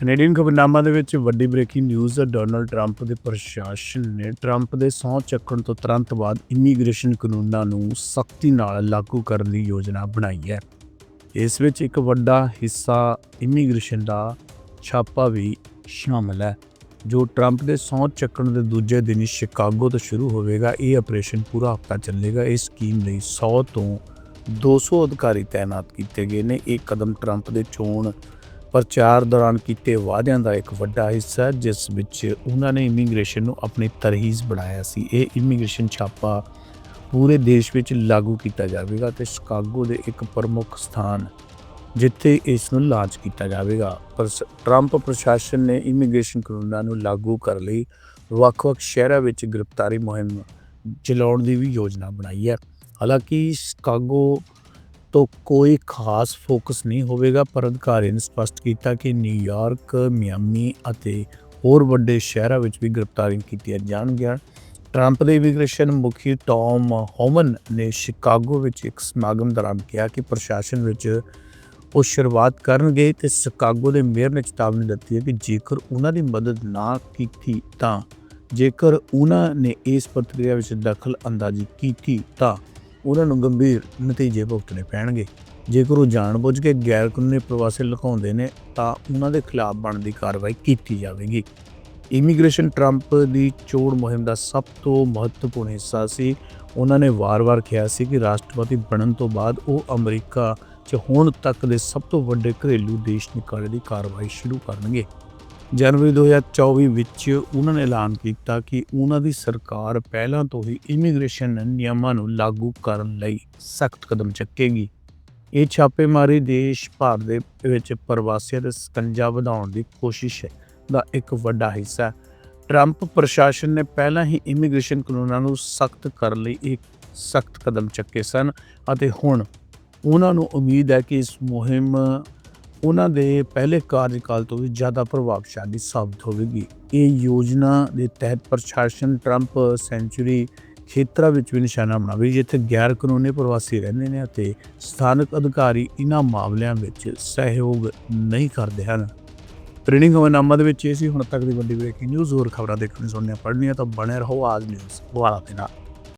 Canadian ਖਬਰਨਾਮਾ ਦੇ ਵਿੱਚ ਵੱਡੀ ਬ੍ਰੇਕਿੰਗ ਨਿਊਜ਼ ਹੈ, ਡੋਨਲਡ ਟਰੰਪ ਦੇ ਪ੍ਰਸ਼ਾਸਨ ਨੇ ਟਰੰਪ ਦੇ ਸਹੁੰ ਚੱਕਣ ਤੋਂ ਤੁਰੰਤ ਬਾਅਦ ਇਮੀਗ੍ਰੇਸ਼ਨ ਕਾਨੂੰਨਾਂ ਨੂੰ ਸਖਤੀ ਨਾਲ ਲਾਗੂ ਕਰਨ ਦੀ ਯੋਜਨਾ ਬਣਾਈ ਹੈ। ਇਸ ਵਿੱਚ ਇੱਕ ਵੱਡਾ ਹਿੱਸਾ ਇਮੀਗ੍ਰੇਸ਼ਨ ਦਾ ਛਾਪਾ ਵੀ ਸ਼ਾਮਲ ਹੈ, ਜੋ ਟਰੰਪ ਦੇ ਸਹੁੰ ਚੱਕਣ ਦੇ ਦੂਜੇ ਦਿਨ ਸ਼ਿਕਾਗੋ ਤੋਂ ਸ਼ੁਰੂ ਹੋਵੇਗਾ। ਇਹ ਆਪਰੇਸ਼ਨ ਪੂਰਾ ਹਫਤਾ ਚੱਲੇਗਾ। ਇਸ ਸਕੀਮ ਲਈ 100 ਤੋਂ 200 ਅਧਿਕਾਰੀ ਤਾਇਨਾਤ ਕੀਤੇ ਗਏ ਨੇ। ਇਹ ਕਦਮ ਟਰੰਪ ਦੇ ਚੋਣ ਪ੍ਰਚਾਰ ਦੌਰਾਨ ਕੀਤੇ ਵਾਅਦਿਆਂ ਦਾ ਇੱਕ ਵੱਡਾ ਹਿੱਸਾ, ਜਿਸ ਵਿੱਚ ਉਹਨਾਂ ਨੇ ਇਮੀਗ੍ਰੇਸ਼ਨ ਨੂੰ ਆਪਣੀ ਤਰਹੀਜ਼ ਬਣਾਇਆ ਸੀ। ਇਹ ਇਮੀਗ੍ਰੇਸ਼ਨ ਛਾਪਾ ਪੂਰੇ ਦੇਸ਼ ਵਿੱਚ ਲਾਗੂ ਕੀਤਾ ਜਾਵੇਗਾ ਤੇ ਸ਼ਿਕਾਗੋ ਦੇ ਇੱਕ ਪ੍ਰਮੁੱਖ ਸਥਾਨ, ਜਿੱਥੇ ਇਸ ਨੂੰ ਲਾਂਚ ਕੀਤਾ ਜਾਵੇਗਾ। ਪਰ ਟਰੰਪ ਪ੍ਰਸ਼ਾਸਨ ਨੇ ਇਮੀਗ੍ਰੇਸ਼ਨ ਕਾਨੂੰਨਾਂ ਨੂੰ ਲਾਗੂ ਕਰਨ ਲਈ। ਵੱਖ-ਵੱਖ ਸ਼ਹਿਰਾਂ ਵਿੱਚ ਗ੍ਰਿਫਤਾਰੀ ਮੁਹਿੰਮ ਚਲਾਉਣ ਦੀ ਵੀ ਯੋਜਨਾ ਬਣਾਈ ਹੈ। ਹਾਲਾਂਕਿ ਸ਼ਿਕਾਗੋ ਤੋਂ ਕੋਈ ਖਾਸ ਫੋਕਸ ਨਹੀਂ ਹੋਵੇਗਾ। ਪਰ ਅਧਿਕਾਰੀ ਨੇ ਸਪਸ਼ਟ ਕੀਤਾ ਕਿ ਨਿਊਯਾਰਕ ਮਿਆਮੀ ਅਤੇ ਹੋਰ ਵੱਡੇ ਸ਼ਹਿਰਾਂ ਵਿੱਚ ਵੀ ਗ੍ਰਿਫਤਾਰੀਆਂ ਕੀਤੀਆਂ ਜਾਣਗੀਆਂ। ਟਰੰਪ ਦੇ ਇਮੀਗ੍ਰੇਸ਼ਨ ਮੁਖੀ ਟੌਮ ਹੋਮਨ ਨੇ ਸ਼ਿਕਾਗੋ ਵਿੱਚ ਇੱਕ ਸਮਾਗਮ ਦੌਰਾਨ ਕਿਹਾ ਕਿ ਪ੍ਰਸ਼ਾਸਨ ਵਿੱਚ ਉਹ ਸ਼ੁਰੂਆਤ ਕਰਨਗੇ ਤੇ ਸ਼ਿਕਾਗੋ ਦੇ ਮੇਅਰ ਨੇ ਚੇਤਾਵਨੀ ਦਿੱਤੀ ਹੈ ਕਿ ਜੇਕਰ ਉਹਨਾਂ ਦੀ ਮਦਦ ਨਾ ਕੀਤੀ ਤਾਂ ਜੇਕਰ ਉਹਨਾਂ ਨੇ ਇਸ ਪ੍ਰਕਿਰਿਆ ਵਿੱਚ ਦਖਲ ਅੰਦਾਜ਼ੀ ਕੀਤੀ ਤਾਂ ਉਹਨਾਂ ਨੂੰ ਗੰਭੀਰ ਨਤੀਜੇ ਭੁਗਤਣੇ ਪੈਣਗੇ। ਜੇਕਰ ਉਹ ਜਾਣਬੁੱਝ ਕੇ ਗੈਰ ਕਾਨੂੰਨੀ ਪ੍ਰਵਾਸੀ ਲੁਕਾਉਂਦੇ ਨੇ, ਤਾਂ ਉਹਨਾਂ ਦੇ ਖਿਲਾਫ ਬਣਦੀ ਕਾਰਵਾਈ ਕੀਤੀ ਜਾਵੇਗੀ। ਇਮੀਗ੍ਰੇਸ਼ਨ ਟਰੰਪ ਦੀ ਚੋਣ ਮੁਹਿੰਮ ਦਾ ਸਭ ਤੋਂ ਮਹੱਤਵਪੂਰਨ ਹਿੱਸਾ ਸੀ। ਉਹਨਾਂ ਨੇ ਵਾਰ-ਵਾਰ ਕਿਹਾ ਸੀ ਕਿ ਰਾਸ਼ਟਰਪਤੀ ਬਣਨ ਤੋਂ ਬਾਅਦ ਉਹ ਅਮਰੀਕਾ 'ਚ ਹੁਣ ਤੱਕ ਦੇ ਸਭ ਤੋਂ ਵੱਡੇ ਘਰੇਲੂ ਦੇਸ਼ ਨਿਕਾਲੇ ਦੀ ਕਾਰਵਾਈ ਸ਼ੁਰੂ ਕਰਨਗੇ। ਜਨਵਰੀ 2024 ਵਿੱਚ ਉਹਨਾਂ ਨੇ ਐਲਾਨ ਕੀਤਾ ਕਿ ਉਹਨਾਂ ਦੀ ਸਰਕਾਰ ਪਹਿਲਾਂ ਤੋਂ ਹੀ ਇਮੀਗ੍ਰੇਸ਼ਨ ਨਿਯਮਾਂ ਨੂੰ ਲਾਗੂ ਕਰਨ ਲਈ ਸਖਤ ਕਦਮ ਚੱਕੇਗੀ। ਇਹ ਛਾਪੇਮਾਰੀ ਦੇਸ਼ ਭਰ ਦੇ ਵਿੱਚ ਪ੍ਰਵਾਸੀਆਂ ਦੇ ਸਕੰਜਾ ਵਧਾਉਣ ਦੀ ਕੋਸ਼ਿਸ਼ ਹੈ ਦਾ ਇੱਕ ਵੱਡਾ ਹਿੱਸਾ ਹੈ। ਟਰੰਪ ਪ੍ਰਸ਼ਾਸਨ ਨੇ ਪਹਿਲਾਂ ਹੀ ਇਮੀਗ੍ਰੇਸ਼ਨ ਕਾਨੂੰਨਾਂ ਨੂੰ ਸਖਤ ਕਰਨ ਲਈ ਇੱਕ ਸਖਤ ਕਦਮ ਚੱਕੇ ਸਨ ਅਤੇ ਹੁਣ ਉਹਨਾਂ ਨੂੰ ਉਮੀਦ ਹੈ ਕਿ ਇਸ ਮੁਹਿੰਮ ਉਹਨਾਂ ਦੇ ਪਹਿਲੇ ਕਾਰਜਕਾਲ ਤੋਂ ਵੀ ਜ਼ਿਆਦਾ ਪ੍ਰਭਾਵਸ਼ਾਲੀ ਸਾਬਤ ਹੋਵੇਗੀ। ਇਹ ਯੋਜਨਾ ਦੇ ਤਹਿਤ ਪ੍ਰਸ਼ਾਸਨ ਟਰੰਪ ਸੈਂਚੁਰੀ ਖੇਤਰਾਂ ਵਿੱਚ ਵੀ ਨਿਸ਼ਾਨਾ ਬਣਾਵੇ, ਜਿੱਥੇ ਗੈਰ ਕਾਨੂੰਨੀ ਪ੍ਰਵਾਸੀ ਰਹਿੰਦੇ ਨੇ ਅਤੇ ਸਥਾਨਕ ਅਧਿਕਾਰੀ ਇਹਨਾਂ ਮਾਮਲਿਆਂ ਵਿੱਚ ਸਹਿਯੋਗ ਨਹੀਂ ਕਰਦੇ ਹਨ। ਟ੍ਰੇਨਿੰਗ ਹਵਾਨਾਮਾ ਦੇ ਵਿੱਚ, ਇਹ ਸੀ ਹੁਣ ਤੱਕ ਦੀ ਵੱਡੀ ਬ੍ਰੇਕਿੰਗ ਨਿਊਜ਼। ਹੋਰ ਖਬਰਾਂ ਦੇਖਣੀ ਸੁਣਨੀਆਂ ਪੜ੍ਹਨੀਆਂ ਤਾਂ ਬਣੇ ਰਹੋ ਆਜ ਨਿਊਜ਼ ਵਾਲਾ ਦੇ ਨਾਲ